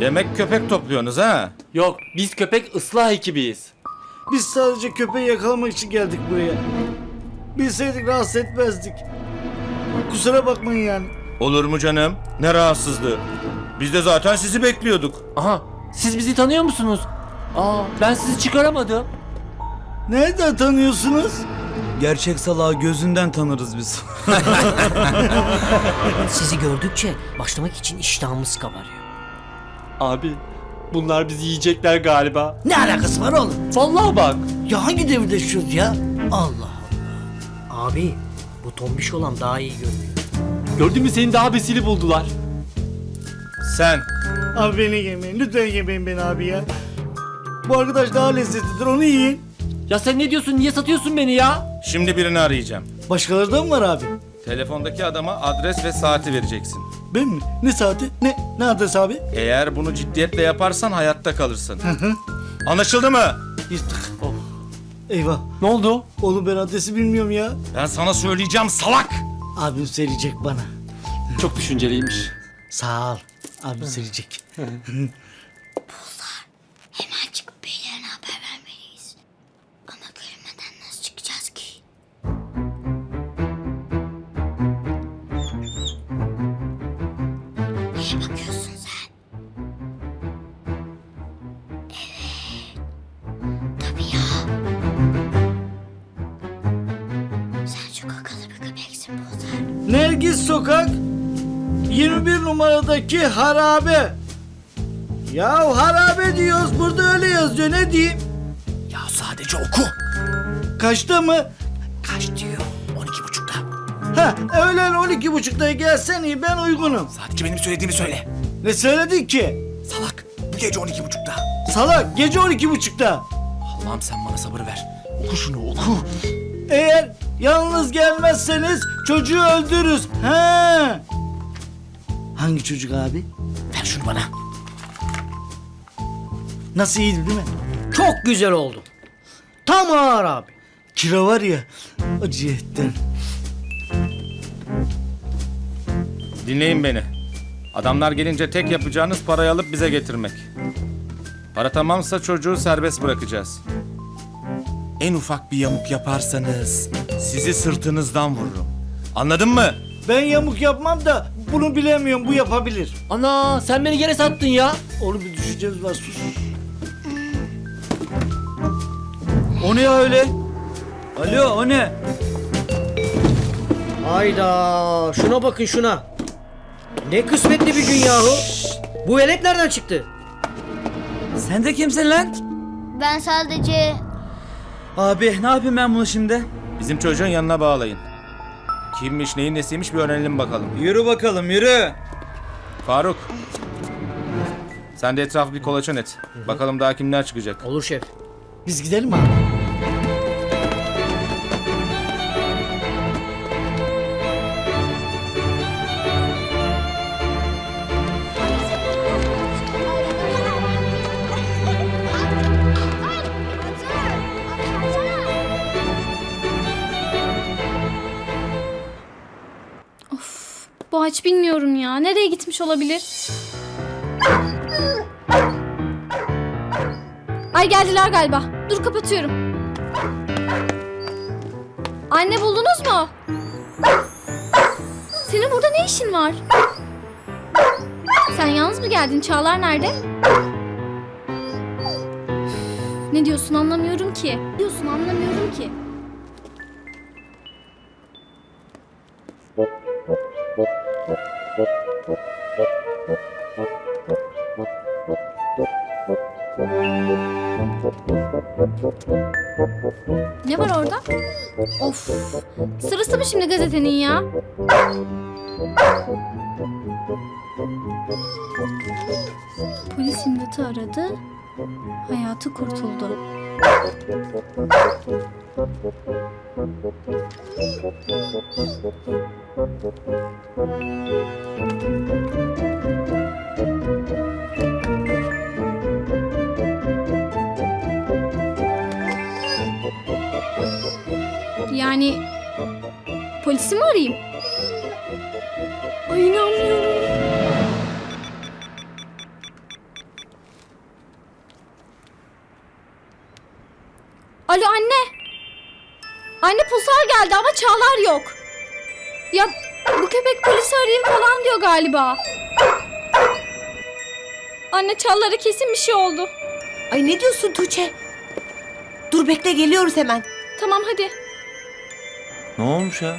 Demek köpek topluyorsunuz ha? Yok biz köpek ıslah ekibiyiz. Biz sadece köpeği yakalamak için geldik buraya. Bilseydik rahatsız etmezdik. Kusura bakmayın yani. Olur mu canım? Ne rahatsızlığı. Biz de zaten sizi bekliyorduk. Aha siz bizi tanıyor musunuz? Aa ben sizi çıkaramadım. Nereden tanıyorsunuz? Gerçek salağı gözünden tanırız biz. Sizi gördükçe başlamak için iştahımız kabarıyor. Abi bunlar bizi yiyecekler galiba. Ne alakası var oğlum? Vallahi bak. Ya hangi devirde yaşıyoruz ya? Allah Allah. Abi bu tombiş olan daha iyi görünüyor. Gördün mü seni daha besili buldular. Sen Abi beni yemeyin. Lütfen yemeyin beni abi ya. Bu arkadaş daha lezzetlidir. Onu yiyin. Ya sen ne diyorsun niye satıyorsun beni ya? şimdi birini arayacağım. Başkaları da mı var abi? Telefondaki adama adres ve saati vereceksin. Ben mi? Ne saati? Ne? Ne adres abi? Eğer bunu ciddiyetle yaparsan hayatta kalırsın. Anlaşıldı mı? Yırttık. Oh. Eyvah. Ne oldu? Oğlum ben adresi bilmiyorum ya. Ben sana söyleyeceğim salak. Abim söyleyecek bana. Çok düşünceliymiş. Sağ ol. Abim söyleyecek. 8 sokak 21 numaradaki harabe. Ya harabe diyoruz burada öyle yazıyor ne diyeyim? Ya sadece oku. Kaçta mı? Kaç diyor? 12 buçukta. Ha öğlen 12 buçukta gelsen iyi ben uygunum. Saatçi benim söylediğimi söyle. Ne söyledin ki? Salak bu gece 12 buçukta. Salak gece 12 buçukta. Allah'ım sen bana sabır ver. Oku şunu oku. Eğer yalnız gelmezseniz çocuğu öldürürüz. Ha. Hangi çocuk abi? Ver şunu bana. Nasıl iyiydi değil mi? Çok güzel oldu. Tam ağır abi. Kira var ya acı etten. Dinleyin beni. Adamlar gelince tek yapacağınız parayı alıp bize getirmek. Para tamamsa çocuğu serbest bırakacağız. En ufak bir yamuk yaparsanız sizi sırtınızdan vururum. Anladın mı? Ben yamuk yapmam da bunu bilemiyorum bu yapabilir. Ana sen beni yere sattın ya. Oğlum bir düşüncemiz var sus. O ne ya öyle? Alo o ne? Hayda şuna bakın şuna. Ne kısmetli bir gün yahu. Bu velet nereden çıktı? Sen de kimsin lan? Ben sadece Abi ne yapayım ben bunu şimdi? Bizim çocuğun yanına bağlayın. Kimmiş, neyin nesiymiş bir öğrenelim bakalım. Yürü bakalım yürü. Faruk. Sen de etrafı bir kolaçan et. Bakalım daha kimler çıkacak. Olur şef. Biz gidelim mi abi? Aç bilmiyorum ya. Nereye gitmiş olabilir? Ay geldiler galiba. Dur kapatıyorum. Anne buldunuz mu? Senin burada ne işin var? Sen yalnız mı geldin? Çağlar nerede? Ne diyorsun anlamıyorum ki. Ne diyorsun anlamıyorum ki. Ne var orada? Of. Sırası mı şimdi gazetenin ya? Polis imdatı aradı. Hayatı kurtuldu. Yani polisi mi arayayım? Ay inanmıyorum. Anne Pulsar geldi ama Çağlar yok. Ya bu köpek polisi arayayım falan diyor galiba. Anne Çağlar'a kesin bir şey oldu. Ay ne diyorsun Tuğçe? Dur bekle geliyoruz hemen. Tamam hadi. Ne olmuş ya?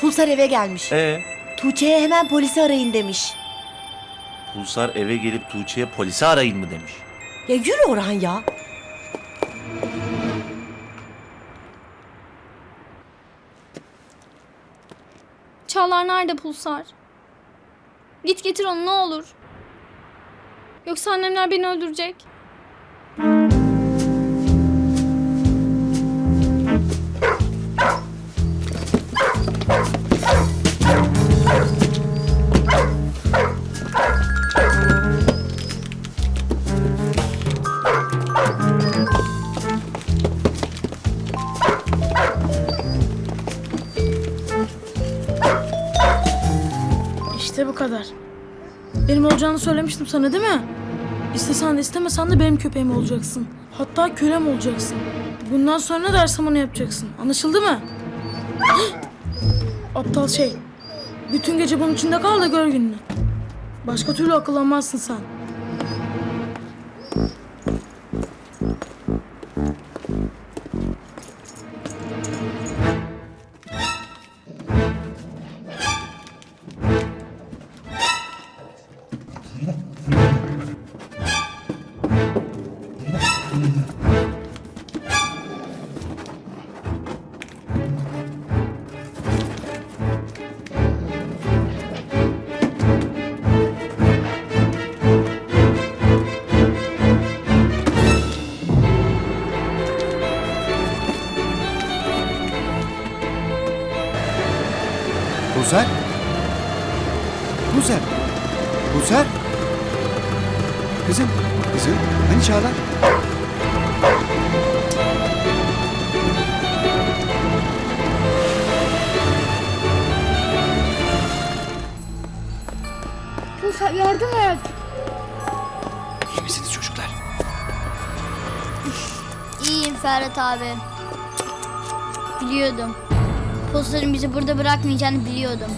Pulsar eve gelmiş. Ee, Tuğçe'ye hemen polisi arayın demiş. Pulsar eve gelip Tuğçe'ye polisi arayın mı demiş. Ya yürü Orhan ya. Çağlar nerede Pulsar? Git getir onu ne olur. Yoksa annemler beni öldürecek. İşte bu kadar. Benim olacağını söylemiştim sana değil mi? İstesen de istemesen de benim köpeğim olacaksın. Hatta kölem olacaksın. Bundan sonra ne dersem onu yapacaksın. Anlaşıldı mı? Aptal şey. Bütün gece bunun içinde kal da gör gününü. Başka türlü akıllanmazsın sen. abi. Biliyordum. Pulsar'ın bizi burada bırakmayacağını biliyordum.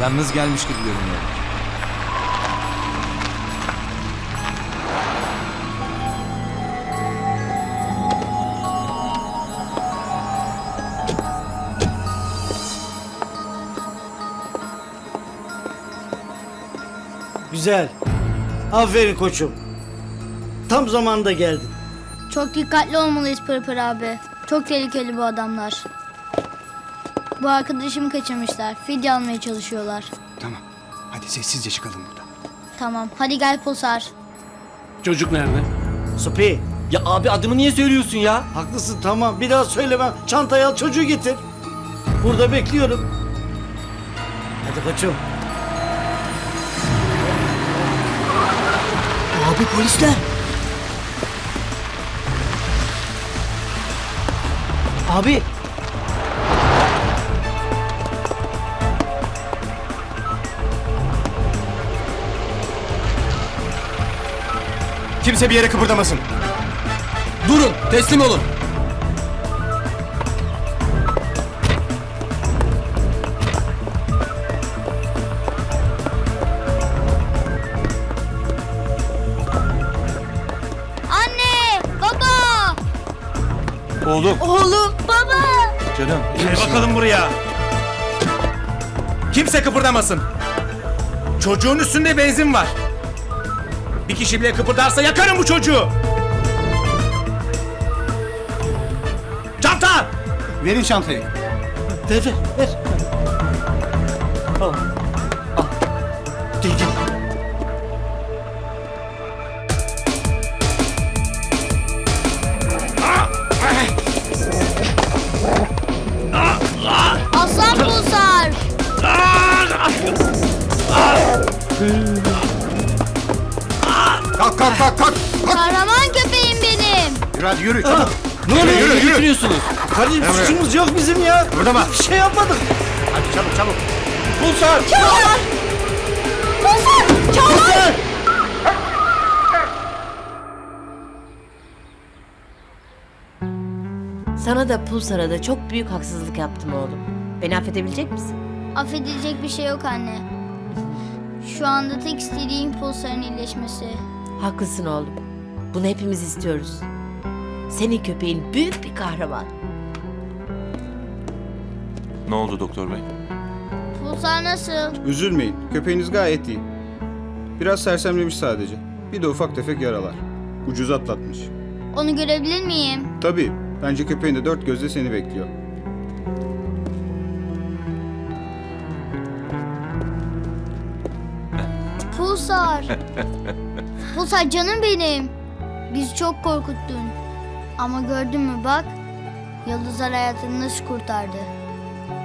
Yalnız gelmiş gibi görünüyor. Güzel. Aferin koçum. Tam zamanda geldin. Çok dikkatli olmalıyız Pırpır abi. Çok tehlikeli bu adamlar. Bu arkadaşımı kaçırmışlar. Fidye almaya çalışıyorlar. Tamam. Hadi sessizce çıkalım buradan. Tamam. Hadi gel Pulsar. Çocuk nerede? Supi. Ya abi adımı niye söylüyorsun ya? Haklısın tamam. Bir daha söylemem. Çantayı al çocuğu getir. Burada bekliyorum. Hadi koçum. Abi polisler. Abi. Kimse bir yere kıpırdamasın. Durun teslim olun. Oğlum. Oğlum. Baba! Canım. Gel bakalım buraya. Kimse kıpırdamasın. Çocuğun üstünde benzin var. Bir kişi bile kıpırdarsa yakarım bu çocuğu. Çanta! Verin çantayı. Ver ver ver. Yürü hadi yürü. çabuk. Ne oluyor? Yürü, yürü. Yürüyorsunuz. Kardeşim Emre. suçumuz yok bizim ya. Burada bak. Bir şey yapmadık. Hadi çabuk çabuk. Pulsar. Çağlar! Pulsar! Çağlar! Sana da Pulsar'a da çok büyük haksızlık yaptım oğlum. Beni affedebilecek misin? Affedilecek bir şey yok anne. Şu anda tek istediğim pulsarın iyileşmesi. Haklısın oğlum. Bunu hepimiz istiyoruz. Senin köpeğin büyük bir kahraman. Ne oldu doktor bey? Pulsar nasıl? Üzülmeyin. Köpeğiniz gayet iyi. Biraz sersemlemiş sadece. Bir de ufak tefek yaralar. Ucuz atlatmış. Onu görebilir miyim? Tabii. Bence köpeğin de dört gözle seni bekliyor. Pulsar. Pulsar canım benim. Bizi çok korkuttun. Ama gördün mü bak. Yıldızlar hayatını nasıl kurtardı.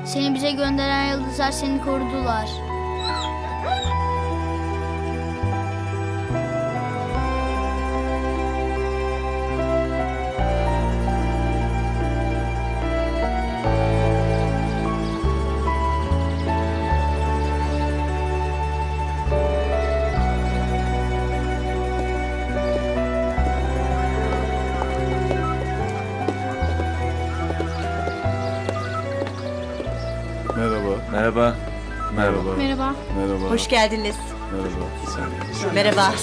Seni bize gönderen yıldızlar seni korudular. Merhaba. Merhaba. Merhaba. Merhaba. Merhaba. Hoş geldiniz. Merhaba. Merhaba.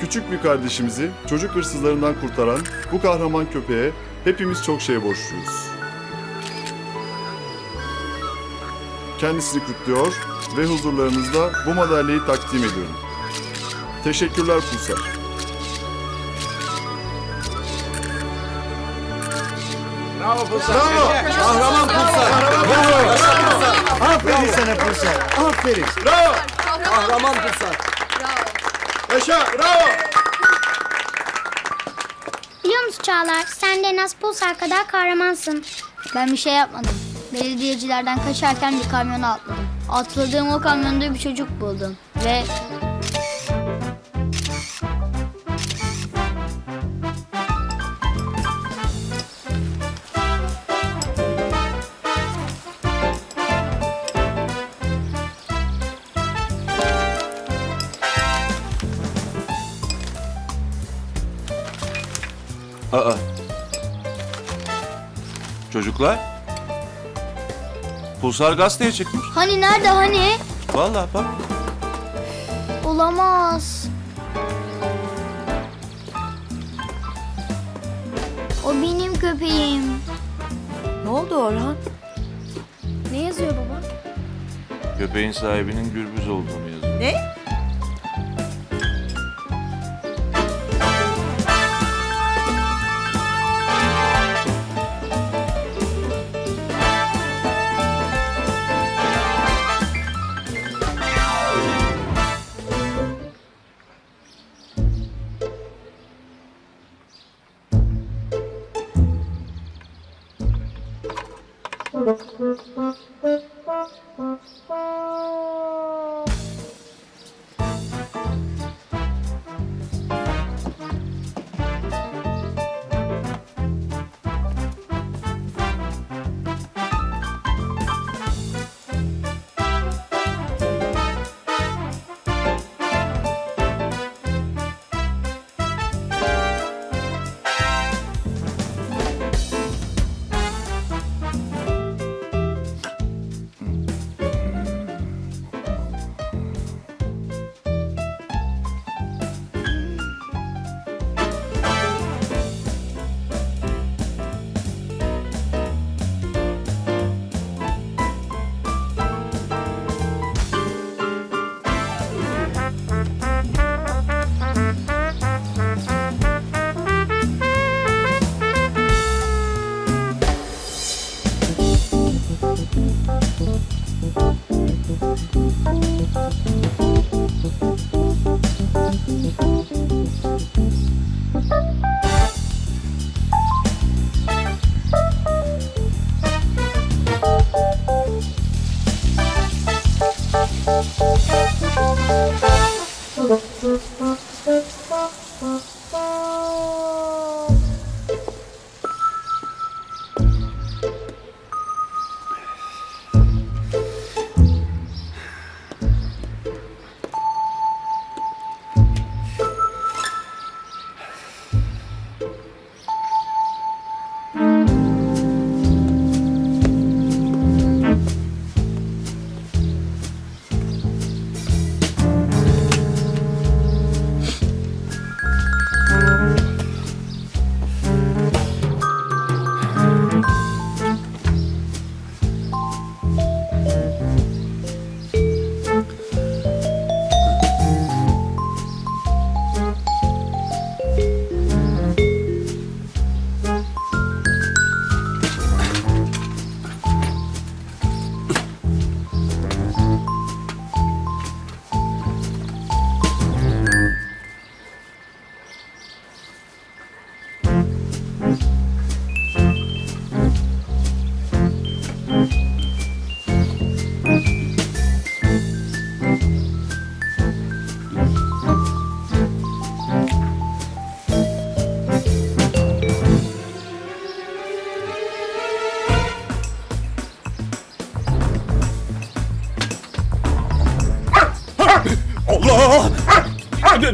Küçük bir kardeşimizi çocuk hırsızlarından kurtaran bu kahraman köpeğe hepimiz çok şey borçluyuz. Kendisini kutluyor ve huzurlarınızda bu madalyayı takdim ediyorum. Teşekkürler Pulsar. Kahraman Pulsar. Aferin sana Pulsar. Aferin. Kahraman Pulsar. Yaşa. Bravo. Biliyor musun Çağlar? Sen de en az Pulsar kadar kahramansın. Ben bir şey yapmadım. Belediyecilerden kaçarken bir kamyona atladım. Atladığım o kamyonda bir çocuk buldum. Ve Aa. Çocuklar. Pulsar gazeteye çıkmış. hani nerede hani? Vallahi bak. Olamaz. O benim köpeğim. Ne oldu Orhan? Ne yazıyor baba? Köpeğin sahibinin gürbüz olduğunu yazıyor. Ne?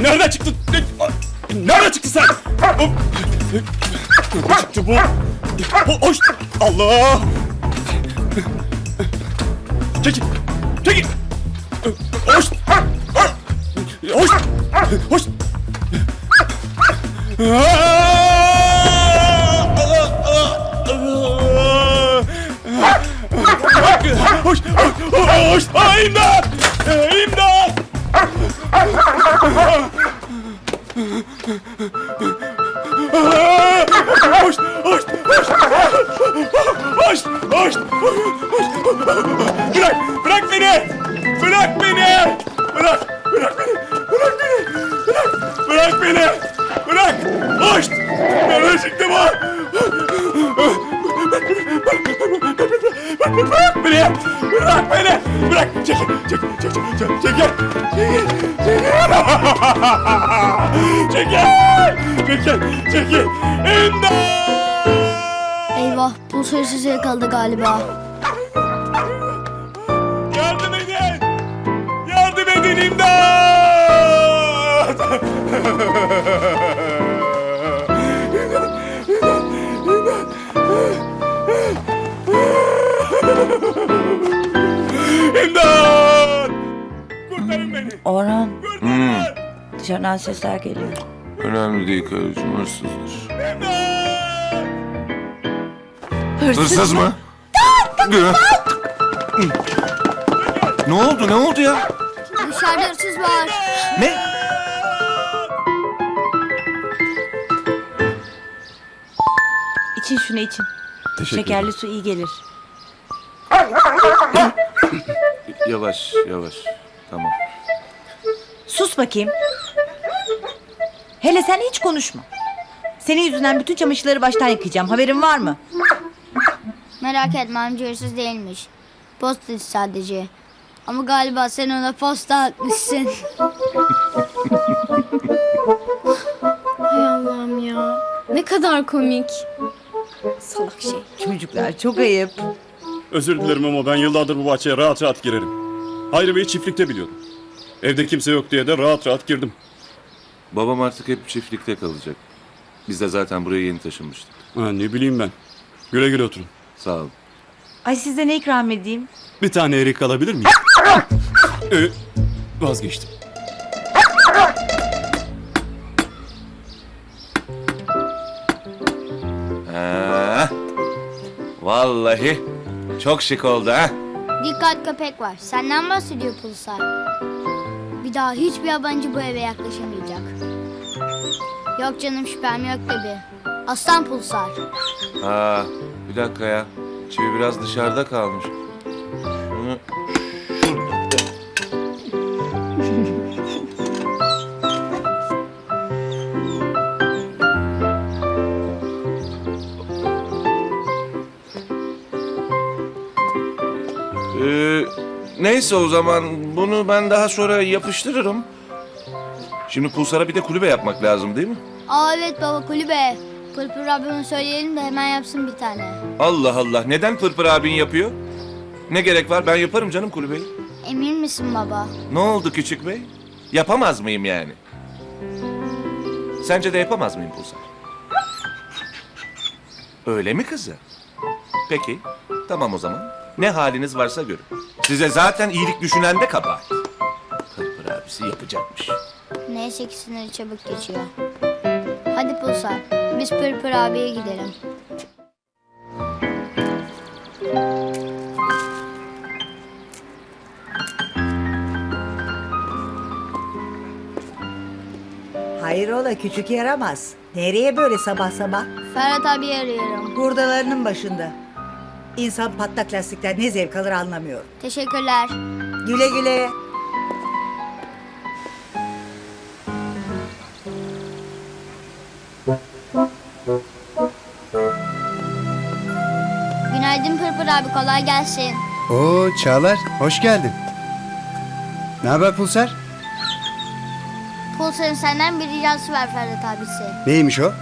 Nereden çıktın? Nereden çıktın sen? Nereden çıktı bu? Hoş! Allah! Çekil! Çekil! Hoş! Hoş! Hoş! Hoş! Eyvah Pulsar size yakaladı galiba. Yardım edin! Yardım edin imdat! İmdat! Kurtarın beni! Orhan Hmm, dışarıdan sesler geliyor. önemli değil karıcığım hırsızdır. Hırsız, Hırsız mı? ne oldu ne oldu ya? Dışarıda hırsız var. Ne? İçin şunu için. Şekerli su iyi gelir. Yavaş yavaş. Tamam. Sus bakayım. Hele sen hiç konuşma. Senin yüzünden bütün çamaşırları baştan yıkayacağım. Haberin var mı? Merak etme amca hırsız değilmiş. Postacı sadece. Ama galiba sen ona posta atmışsın. Hay Allah'ım ya. Ne kadar komik. Salak şey. Çocuklar çok ayıp. Özür dilerim ama ben yıllardır bu bahçeye rahat rahat girerim. Hayri Bey'i çiftlikte biliyordum. Evde kimse yok diye de rahat rahat girdim. Babam artık hep çiftlikte kalacak. Biz de zaten buraya yeni taşınmıştık. Ha, ne bileyim ben. Güle güle oturun. Sağ ol. Ay size ne ikram edeyim? Bir tane erik alabilir miyim? ee, vazgeçtim. Ha, vallahi çok şık oldu ha. Dikkat köpek var. Senden bahsediyor Pulsar. Bir daha hiçbir yabancı bu eve yaklaşamayacak. Yok canım şüphem yok tabi. Aslan Pulsar. Aa, bir dakika ya. Çivi biraz dışarıda kalmış. Bunu Ee, neyse o zaman bunu ben daha sonra yapıştırırım. Şimdi Pulsar'a bir de kulübe yapmak lazım değil mi? Aa evet baba kulübe. Pırpır abime söyleyelim de hemen yapsın bir tane. Allah Allah neden Pırpır abin yapıyor? Ne gerek var ben yaparım canım kulübeyi. Emin misin baba? Ne oldu küçük bey? Yapamaz mıyım yani? Sence de yapamaz mıyım Pulsar? Öyle mi kızım? Peki, tamam o zaman. Ne haliniz varsa görün. Size zaten iyilik düşünen de kabahat. Pırpır abisi yapacakmış. Neyse ki siniri çabuk geçiyor. Hadi Pulsar. Biz Pırpır abiye gidelim. Hayrola küçük yaramaz. Nereye böyle sabah sabah? Ferhat abi arıyorum. Hurdalarının başında. İnsan patlak lastikten ne zevk alır anlamıyorum. Teşekkürler. Güle güle. Abi kolay gelsin. Oo Çağlar, hoş geldin. Ne haber Pulsar? Pulsar'ın senden bir ricası var Ferhat abisi. Neymiş o?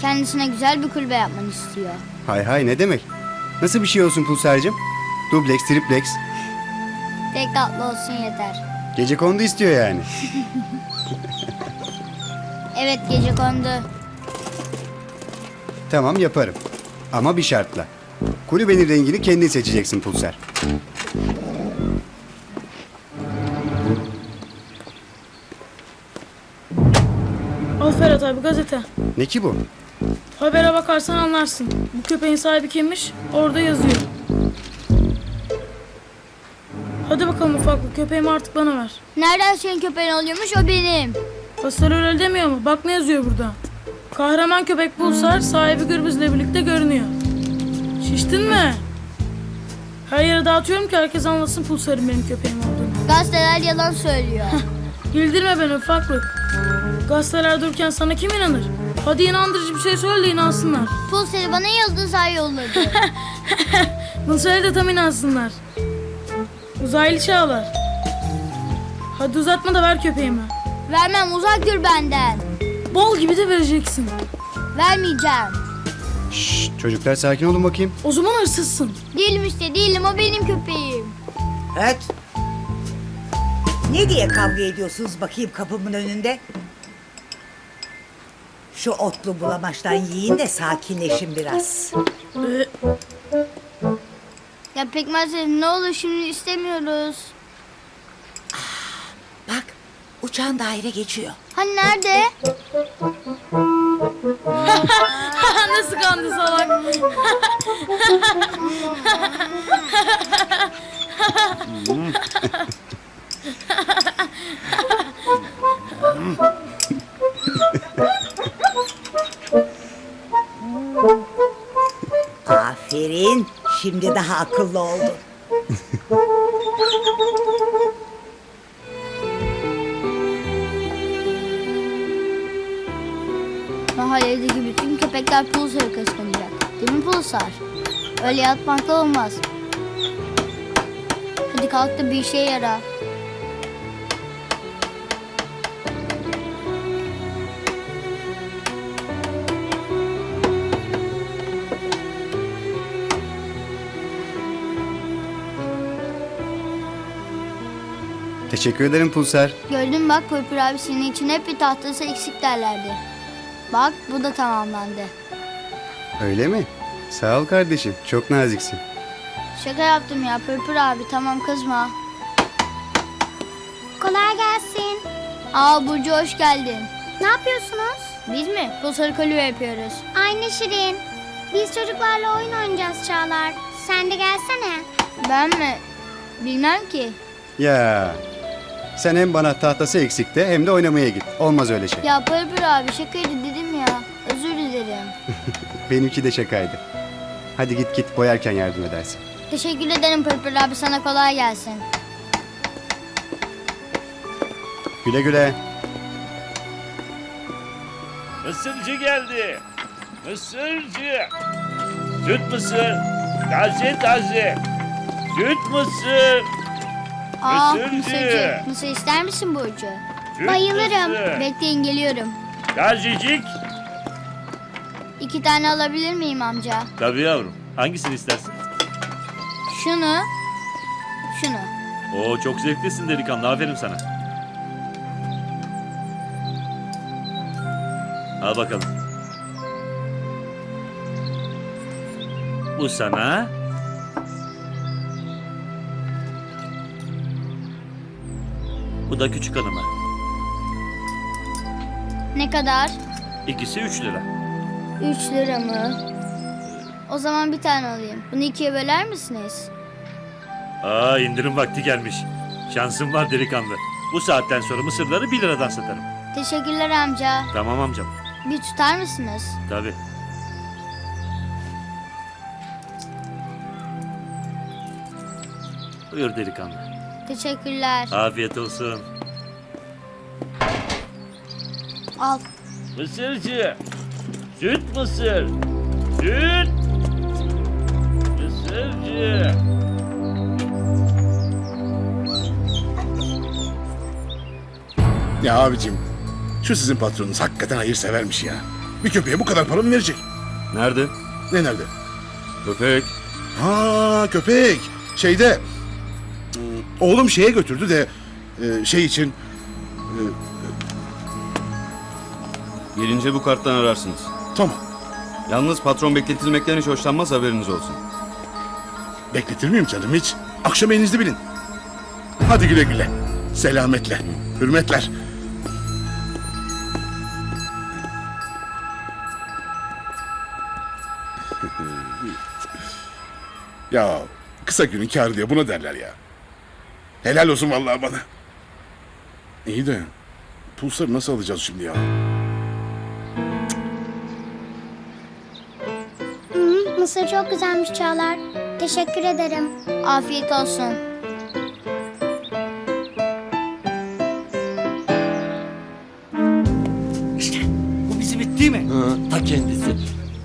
Kendisine güzel bir kulübe yapmanı istiyor. Hay hay ne demek? Nasıl bir şey olsun Pulsar'cığım? Dubleks, triplex. Tek tatlı olsun yeter. Gece kondu istiyor yani. Evet gece kondu. Tamam yaparım. Ama bir şartla. Kulübenin rengini kendin seçeceksin Pulser. Al Ferhat abi gazete. Ne ki bu? Habere bakarsan anlarsın. Bu köpeğin sahibi kimmiş? Orada yazıyor. Hadi bakalım ufaklık köpeğimi artık bana ver. Nereden senin köpeğin oluyormuş o benim. Pastor öyle demiyor mu? Bak ne yazıyor burada. Kahraman köpek Pulsar sahibi Gürbüz'le birlikte görünüyor. Şiştin mi? Her yere dağıtıyorum ki herkes anlasın Pulsar'ın benim köpeğim olduğunu. Gazeteler yalan söylüyor. Güldürme beni ufaklık. Gazeteler dururken sana kim inanır? Hadi inandırıcı bir şey söyle de inansınlar. Pulseri bana yıldız ay yolladı. Bunu söyle de tam inansınlar. Uzaylı çağlar. Hadi uzatma da ver köpeğimi. Vermem uzak dur benden. Bol gibi de vereceksin. Vermeyeceğim. Şşş çocuklar sakin olun bakayım. O zaman hırsızsın. Değilim işte değilim o benim köpeğim. Evet. Ne diye kavga ediyorsunuz bakayım kapımın önünde? Şu otlu bulamaçtan yiyin de sakinleşin biraz. Ya pekmez dedim, ne olur şimdi istemiyoruz. Bak uçağın daire geçiyor. Hani nerede? Nasıl kandı salak? Aferin. Şimdi daha akıllı oldun. Mahalledeki bütün köpekler Pulsar'ı kıskanacak. Değil mi Pulsar? Öyle yatmakla olmaz. Hadi kalk da bir işe yara. Teşekkür ederim Pulser. Gördün mü bak Pırpır abi senin için hep bir tahtası eksik derlerdi. Bak bu da tamamlandı. Öyle mi? Sağ ol kardeşim. Çok naziksin. Şaka yaptım ya Pırpır abi tamam kızma. Kolay gelsin. Aa Burcu hoş geldin. Ne yapıyorsunuz? Biz mi? Pulsarı kolye yapıyoruz. Aynı Şirin. Biz çocuklarla oyun oynayacağız Çağlar. Sen de gelsene. Ben mi? Bilmem ki. Ya sen hem bana tahtası eksikte hem de oynamaya git. Olmaz öyle şey. Ya Pırpır abi şakaydı dedim ya. Dilerim. Benimki de şakaydı. Hadi git git boyarken yardım edersin. Teşekkür ederim Pırpır abi sana kolay gelsin. Güle güle. Mısırcı geldi. Mısırcı. Süt mısır. Taze taze. Süt mısır. Aa Mısırcı. mısırcı. Mısır ister misin Burcu? Süt Bayılırım. mısır. Bekleyin geliyorum. Tazecik. İki tane alabilir miyim amca? Tabii yavrum. Hangisini istersin? Şunu. Şunu. Oo çok zevklisin delikanlı. Aferin sana. Al bakalım. Bu sana. Bu da küçük hanıma. Ne kadar? İkisi üç lira. Üç lira mı? O zaman bir tane alayım. Bunu ikiye böler misiniz? Aa indirim vakti gelmiş. Şansım var delikanlı. Bu saatten sonra mısırları bir liradan satarım. Teşekkürler amca. Tamam amcam. Bir tutar mısınız? Tabii. Buyur delikanlı. Teşekkürler. Afiyet olsun. Al. Mısırcı. Süt mısır. Süt. Mısırcı. Ya abicim şu sizin patronunuz hakikaten hayırsevermiş ya. Bir köpeğe bu kadar para mı verecek? Nerede? Ne nerede? Köpek. Ha köpek. Şeyde oğlum şeye götürdü de e, şey için Gelince bu karttan ararsınız. Tamam Yalnız patron bekletilmekten hiç hoşlanmaz haberiniz olsun. bekletir miyim canım hiç? Akşam elinizde bilin. Hadi güle güle. Selametle. Hürmetler. ya kısa günün kârı diye buna derler ya. Helal olsun vallahi bana. İyi de pulsarı nasıl alacağız şimdi ya? Mısır çok güzelmiş Çağlar. Teşekkür ederim. Afiyet olsun. Bu bizi bitti mi? Hı, ta kendisi.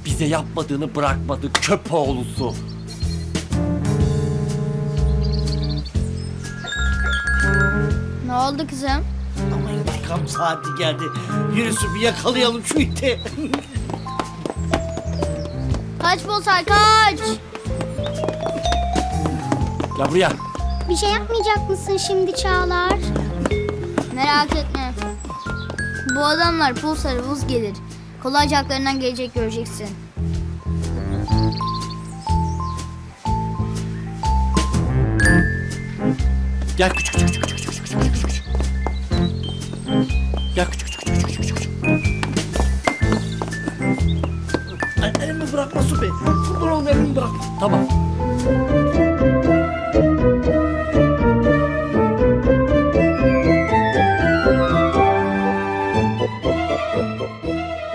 Bize yapmadığını bırakmadı köpoğlusu. Ne oldu kızım? Ama intikam saati geldi. Yürüsü bir yakalayalım şu iti. Kaç Pulsar kaç. Ya buraya. Bir şey yapmayacak mısın şimdi Çağlar? Merak etme. Bu adamlar Pulsar'a vuz gelir. Kolayca haklarından gelecek göreceksin. Gel küçük küçük küçük